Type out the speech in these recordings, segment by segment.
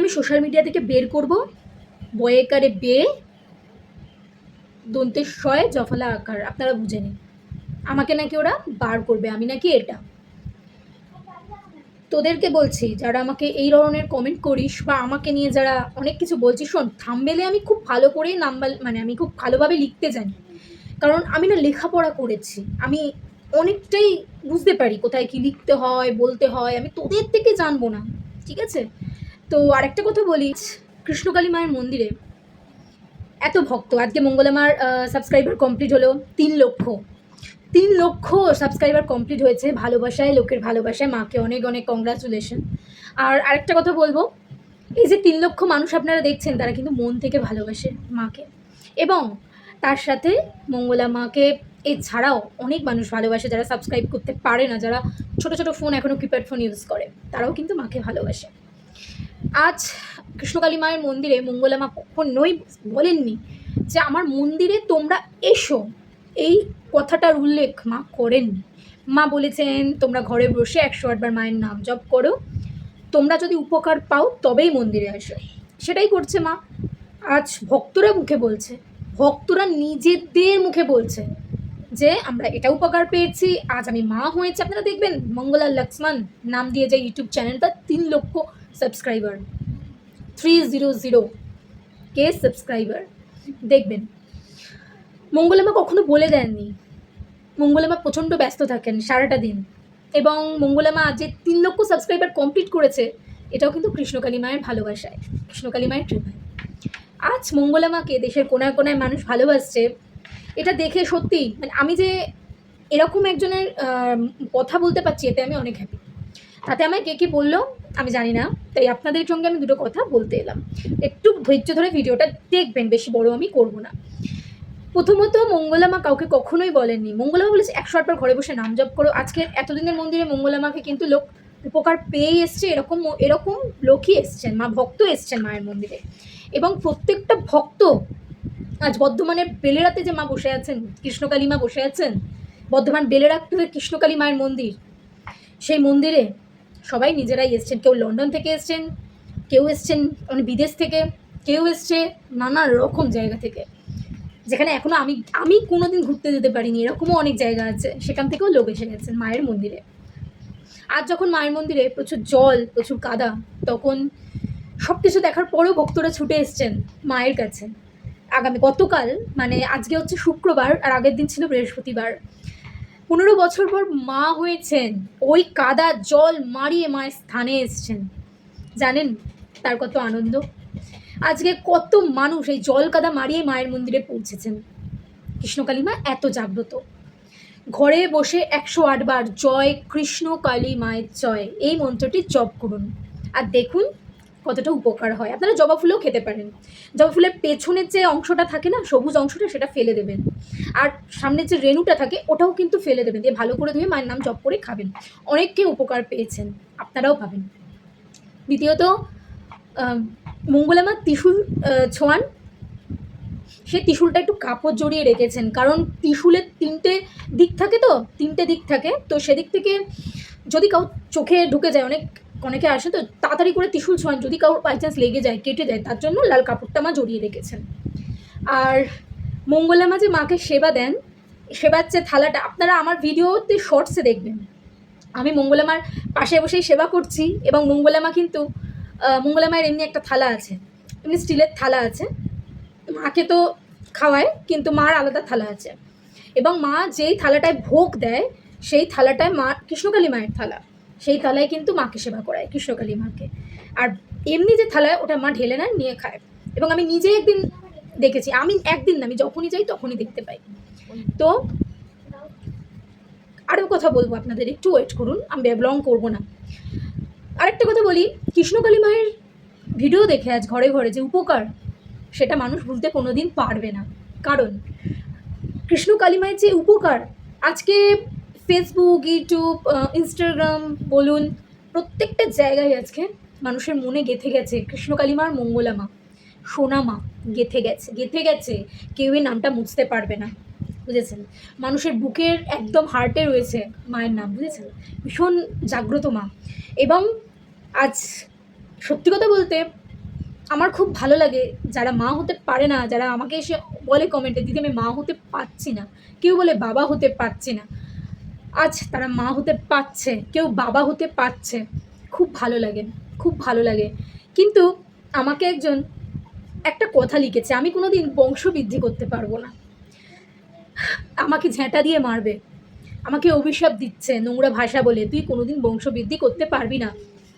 আমি social media থেকে বের করব। বয়েকারে বে দন্তের শয়ে জফলা আকার আপনারা বুঝে নিন। আমাকে নাকি ওরা বার করবে, আমি নাকি এটা। তোদেরকে বলছি, যারা আমাকে এই ধরনের কমেন্ট করিস বা আমাকে নিয়ে যারা অনেক কিছু বলছিস, শোন থামবেলে আমি খুব ভালো করেই নাম্বার মানে আমি খুব ভালোভাবে লিখতে জানি। কারণ আমি না লেখাপড়া করেছি। আমি অনেকটাই বুঝতে পারি কোথায় কি লিখতে হয়, বলতে হয়। আমি তোদের থেকে জানব না, ঠিক আছে? তো আরেকটা কথা বলি, কৃষ্ণকালী মায়ের মন্দিরে এত ভক্ত। আজকে মঙ্গলামার সাবস্ক্রাইবার কমপ্লিট হলো তিন লক্ষ। তিন লক্ষ সাবস্ক্রাইবার কমপ্লিট হয়েছে ভালোবাসায়, লোকের ভালোবাসায়, মাকে অনেক অনেক কংগ্রাচুলেশন আর আরেকটা কথা বলব, এই যে তিন লক্ষ মানুষ আপনারা দেখছেন, তারা কিন্তু মন থেকে ভালোবাসে মাকে। এবং তার সাথে মঙ্গলা মাকে এছাড়াও অনেক মানুষ ভালোবাসে যারা সাবস্ক্রাইব করতে পারে না, যারা ছোট ছোট ফোন এখনও কিপ্যাড ফোন ইউজ করে, তারাও কিন্তু মাকে ভালোবাসে। আজ কৃষ্ণকালী মায়ের মন্দিরে মঙ্গলা মা কখনোই বলেননি যে আমার মন্দিরে তোমরা এসো। এই কথাটার উল্লেখ মা করেননি। মা বলেছেন, তোমরা ঘরে বসে একশো আটবার মায়ের নাম জপ করো। তোমরা যদি উপকার পাও, তবেই মন্দিরে আসো। সেটাই করছে মা। আজ ভক্তরা মুখে বলছে, ভক্তরা নিজেদের মুখে বলছে যে, আমরা এটা উপকার পেয়েছি, আজ আমি মা হয়েছে। আপনারা দেখবেন মঙ্গলা লক্ষ্মণ নাম দিয়ে যে ইউটিউব চ্যানেলটা তিন লক্ষ subscriber three zero zero K subscriber দেখবেন। মঙ্গলামা কখনো বলে দেননি। মঙ্গলামা প্রচণ্ড ব্যস্ত থাকেন সারাটা দিন। এবং মঙ্গলামা যে তিন লক্ষ সাবস্ক্রাইবার কমপ্লিট করেছে, এটাও কিন্তু কৃষ্ণকালী মায়ের ভালোবাসায়, কৃষ্ণকালী মায়ের কৃপায়। আজ মঙ্গলামাকে দেশের কোনায় কোনায় মানুষ ভালোবাসছে, এটা দেখে সত্যি মানে আমি যে এরকম একজনের কথা বলতে পারছি, এতে আমি অনেক হ্যাপি তাতে আমায় কে কী বলল? আমি জানি না, তাই আপনাদের সঙ্গে আমি দুটো কথা বলতে এলাম। একটু ধৈর্য ধরে ভিডিওটা দেখবেন, বেশি বড় আমি করব না। প্রথমত, মঙ্গলামা কাউকে কখনোই বলেননি। মঙ্গলামা বলেছে, একশো আটবার ঘরে বসে নাম জপ করো। আজকের এতদিনের মন্দিরে মঙ্গলামাকে কিন্তু লোক উপকার পেয়ে এসছে, এরকম এরকম লোকই এসছেন, মা ভক্ত এসছেন মায়ের মন্দিরে। এবং প্রত্যেকটা ভক্ত আজ বর্ধমানের বেলেরাতে যে মা বসে আছেন, কৃষ্ণকালী মা বসে আছেন, বর্ধমান বেলেরাতে কৃষ্ণকালী মায়ের মন্দির, সেই মন্দিরে সবাই নিজেরাই এসছেন। কেউ লন্ডন থেকে এসছেন, কেউ এসছেন মানে বিদেশ থেকে, কেউ এসছে নানা রকম জায়গা থেকে। যেখানে এখনও আমি আমি কোনোদিন ঘুরতে যেতে পারিনি, এরকমও অনেক জায়গা আছে। সেখান থেকেও লোক এসে গেছেন মায়ের মন্দিরে। আর যখন মায়ের মন্দিরে প্রচুর জল, প্রচুর কাদা, তখন সব কিছু দেখার পরেও ভক্তরা ছুটে এসছেন মায়ের কাছে। আগামী গতকাল মানে আজকে হচ্ছে শুক্রবার, আর আগের দিন ছিল বৃহস্পতিবার। পনেরো বছর পর মা হয়েছেন, ওই কাদা জল মারিয়ে মায়ের স্থানে এসছেন। জানেন তার কত আনন্দ? আজকে কত মানুষ এই জল কাদা মারিয়ে মায়ের মন্দিরে পৌঁছেছেন। কৃষ্ণকালী মা এত জাগ্রত। ঘরে বসে একশো আটবার জয় কৃষ্ণ কালী মায়ের জয়, এই মন্ত্রটি জপ করুন। আর দেখুন কতটা উপকার হয়। আপনারা জবা ফুলও খেতে পারেন। জবা ফুলের পেছনের যে অংশটা থাকে না, সবুজ অংশটা, সেটা ফেলে দেবেন। আর সামনের যে রেণুটা থাকে, ওটাও কিন্তু ফেলে দেবেন। দিয়ে ভালো করে ধুয়ে মায়ের নাম জপ করে খাবেন। অনেককে উপকার পেয়েছেন, আপনারাও পাবেন। দ্বিতীয়ত মঙ্গলামা ত্রিশূল ছোঁয়ান, সে ত্রিশূলটা একটু কাপড় জড়িয়ে রেখেছেন। কারণ ত্রিশূলের তিনটে দিক থাকে তো, তিনটে দিক থাকে। তো সেদিক থেকে যদি কাউ চোখে ঢুকে যায়, অনেক অনেকে আসে তো তাড়াতাড়ি করে ত্রিশূল ছোঁয়ান। যদি কাউ বাই চান্স লেগে যায়, কেটে যায়, তার জন্য লাল কাপড়টা মা জড়িয়ে রেখেছেন। আর মঙ্গলামা যে মাকে সেবা দেন সেবার যে থালাটা, আপনারা আমার ভিডিওতে শর্টসে দেখবেন। আমি মঙ্গলামার পাশে বসেই সেবা করছি এবং মঙ্গলামা কিন্তু মঙ্গলামায়ের এমনি একটা থালা আছে, এমনি স্টিলের থালা আছে। মাকে তো খাওয়ায়, কিন্তু মার আলাদা থালা আছে। এবং মা যেই থালাটায় ভোগ দেয়, সেই থালাটায় মা কৃষ্ণকালী মায়ের থালা। সেই থালায় কিন্তু মাকে সেবা করায় কৃষ্ণকালী মাকে। আর এমনি যে থালায় ওটা মা ঢেলে নেয় নিয়ে খায়। এবং আমি নিজে একদিন দেখেছি, আমি একদিন না, আমি যখনই যাই তখনই দেখতে পাই। তো আরও কথা বলব আপনাদের, একটু ওয়েট করুন, আমি ব্যাবলং করব না। আরেকটা কথা বলি কৃষ্ণকালী মায়ের ভিডিও দেখে আজ ঘরে ঘরে যে উপকার, সেটা মানুষ ভুলতে কোনো দিন পারবে না। কারণ কৃষ্ণ কালী মায়ের যে উপকার, আজকে ফেসবুক ইউটিউব ইনস্টাগ্রাম বলুন, প্রত্যেকটা জায়গায় আজকে মানুষের মনে গেঁথে গেছে, কৃষ্ণ কালিমার মঙ্গলামা, সোনামা গেঁথে গেছে গেঁথে গেছে কেউ এই নামটা মুছতে পারবে না, বুঝেছেন? মানুষের বুকের একদম হার্টে রয়েছে মায়ের নাম, বুঝেছেন? ভীষণ জাগ্রত মা। এবং আজ সত্যি কথা বলতে আমার খুব ভালো লাগে যারা মা হতে পারে না, যারা আমাকে এসে বলে কমেন্টে দিদি, আমি মা হতে পারছি না। কেউ বলে, বাবা হতে পারছি না। আজ তারা মা হতে পারছে, কেউ বাবা হতে পারছে। খুব ভালো লাগে, খুব ভালো লাগে। কিন্তু আমাকে একজন একটা কথা লিখেছে, আমি কোনো দিন বংশবৃদ্ধি করতে পারব না। আমাকে ঝেঁটা দিয়ে মারবে, আমাকে অভিশাপ দিচ্ছে, নোংরা ভাষা বলে, তুই কোনোদিন বংশবৃদ্ধি করতে পারবি না।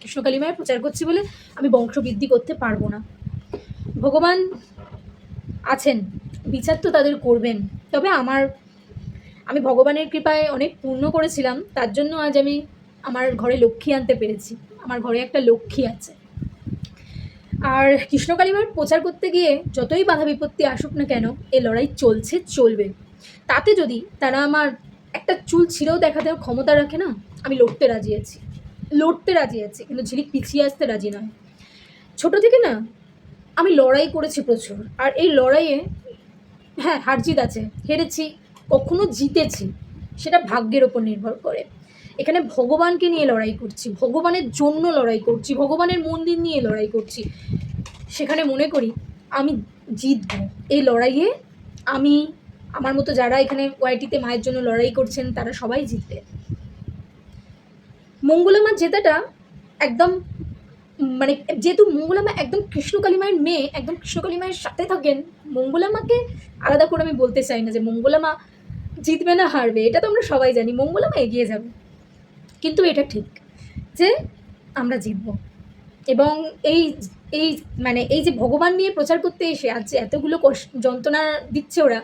কৃষ্ণকালী মায়ের প্রচার করছি বলে আমি বংশবৃদ্ধি করতে পারব না। ভগবান আছেন, বিচার তো তাদের করবেন, তবে আমার আমি ভগবানের কৃপায় অনেক পূর্ণ করেছিলাম, তার জন্য আজ আমি আমার ঘরে লক্ষ্মী আনতে পেরেছি, আমার ঘরে একটা লক্ষ্মী আছে। আর কৃষ্ণকালীমার প্রচার করতে গিয়ে যতই বাধা বিপত্তি আসুক না কেন, এ লড়াই চলছে, চলবে। তাতে যদি তারা আমার একটা চুল ছিঁড়েও দেখা দেওয়ার ক্ষমতা রাখে না, আমি লড়তে রাজি আছি। লড়তে রাজি আছি, কিন্তু ঝিলিক পিছিয়ে আসতে রাজি নয়। ছোট থেকে না, আমি লড়াই করেছি প্রচুর, আর এই লড়াইয়ে হ্যাঁ হার জিত আছে, হেরেছি কখনো জিতেছি, সেটা ভাগ্যের ওপর নির্ভর করে। এখানে ভগবানকে নিয়ে লড়াই করছি, ভগবানের জন্য লড়াই করছি, ভগবানের মন্দির নিয়ে লড়াই করছি। সেখানে মনে করি, আমি জিতব। এই লড়াইয়ে আমি, আমার মতো যারা এখানে ওয়াইটিতে মায়ের জন্য লড়াই করছেন, তারা সবাই জিতবে। মঙ্গলামা জেতাটা একদম মানে যেহেতু মঙ্গলামা একদম কৃষ্ণকালী মায়ের মেয়ে, একদম কৃষ্ণকালী মায়ের সাথে থাকেন, মঙ্গলামাকে আলাদা করে আমি বলতে চাই না যে মঙ্গলামা জিতবে না, হারবে, এটা তো আমরা সবাই জানি, মঙ্গলামা এগিয়ে যাবে। কিন্তু এটা ঠিক যে আমরা জিতব। এবং এই এই মানে এই যে ভগবান নিয়ে প্রচার করতে এসে আজ যে এতগুলো যন্ত্রণা দিচ্ছে ওরা,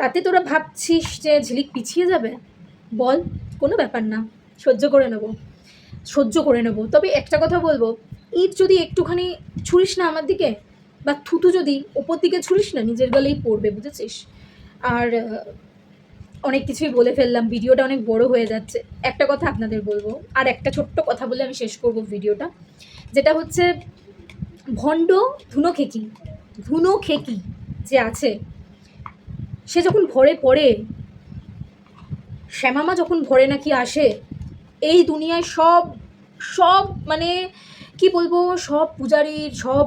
তাতে তোরা ভাবছিস যে ঝিলিক পিছিয়ে যাবে? বল, কোনো ব্যাপার না, সহ্য করে নেব, সহ্য করে নেব। তবে একটা কথা বলব, ইট যদি একটুখানি ছুরিস না আমার দিকে, বা থুতু যদি ওপর দিকে ছুরিস না, নিজের গলেই পড়বে, বুঝেছিস? আর অনেক কিছুই বলে ফেললাম, ভিডিওটা অনেক বড় হয়ে যাচ্ছে। একটা কথা আপনাদের বলব, আর একটা ছোট্ট কথা বলে আমি শেষ করব ভিডিওটা। যেটা হচ্ছে, ভণ্ড ধুনো খেকি ধুনো খেকি যে আছে, সে যখন ভরে পড়ে, শ্যামামা যখন ভরে নাকি আসে, এই দুনিয়ায় সব সব মানে কি বলব, সব পূজারীর, সব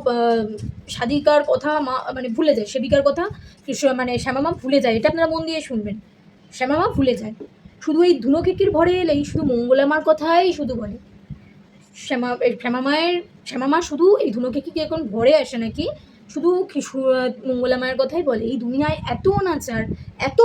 সাধিকার কথা মা মানে ভুলে যায়, সেবিকার কথা মানে শ্যামামা ভুলে যায়, এটা আপনারা মন দিয়ে শুনবেন। শ্যামামা ভুলে যায়। শুধু এই ধুনোকেকির ভরে এলেই, শুধু মঙ্গলামার কথাই শুধু বলে। শ্যামা শ্যামামায়ের শ্যামামা শুধু এই ধুনোকেকিকে এখন ভরে আসে নাকি? শুধু মঙ্গলামায়ের কথাই বলে। এই দুনিয়ায় এত অনাচার, এত